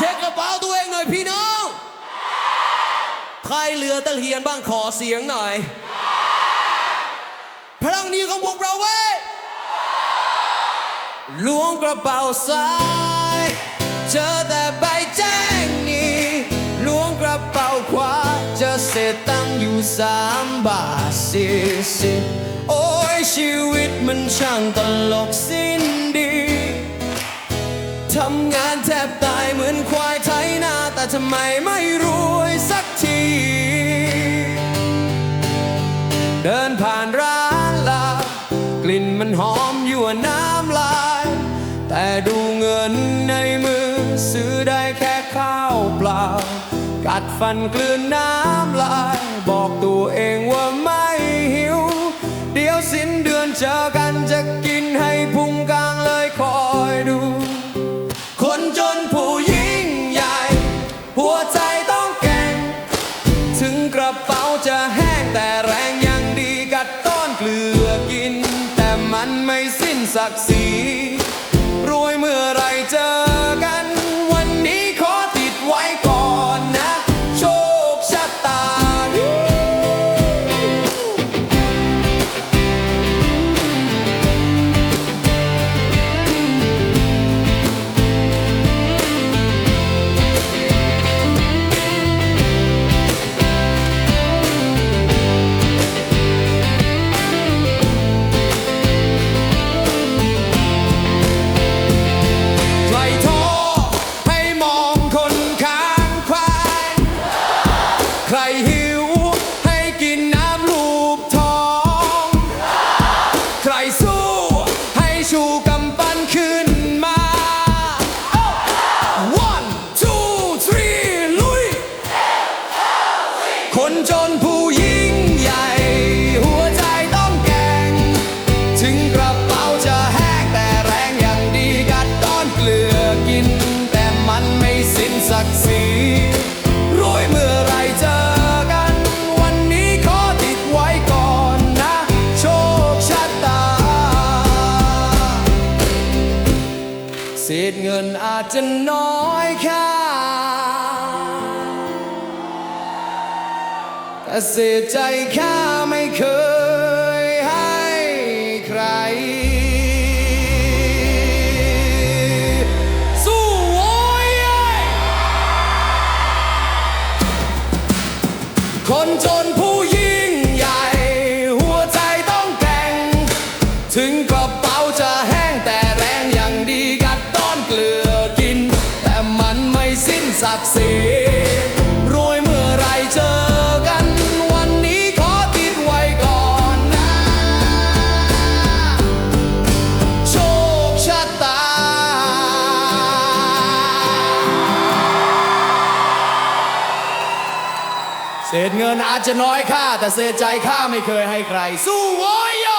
เช็คกระเป๋าตัวเองหน่อยพี่น้อง ใครเหลือตะเฮียนบ้างขอเสียงหน่อย พลังนี้ของพวกเราเว้ยล้วงกระเป๋าซ้าย เจอแต่ใบแจ้งนี้ล้วงกระเป๋าขวาเจอเศษตังอยู่สามบาทสี่สิบโอ้ยชีวิตมันช่างตลกสิ้นดี ทำงานแทบตายเหมือนควายไถนา แต่ทำไมไม่รวยสักที เดินผ่านร้านลา กลิ่นมันหอมยั่วน้ำลาย แต่ดูเงินในมือ ซื้อได้แค่ข้าวเปล่า กัดฟันกลืนน้ำลาย บอกตัวเองว่าไม่หิว เดี๋ยวสิ้นเดือนเจอกันจะกิน กระเป๋าจะแห้งแต่แรงยังดีกัดต้อนเกลือกิน แต่มันไม่สิ้นศักดิ์ศรีรวยเมื่อไรเจอ ชูกำปั้นขึ้นมา one two three ลุย คนจนผู้ยิ่งใหญ่ หัวใจต้องแกร่ง ถึงกระเป๋าจะแห้งแต่แรงอย่างดีกัดต้อนเกลือกิน แต่มันไม่สิ้นศักดิ์ศรี ศษเงินอาจจะน้อยค่าแต่เสียใจข้าไม่เคยให้ใคร สู้โว้ยคนจนผู้ยิ่งใหญ่ หัวใจต้องแกร่งถึง ศักดิ์ศรีรวยเมื่อไรเจอกัน วันนี้ขอติดไว้ก่อนนะ โชคชะตา เศษเงินอาจจะน้อยค่า แต่เศษใจข้าไม่เคยให้ใคร สู้โวยโย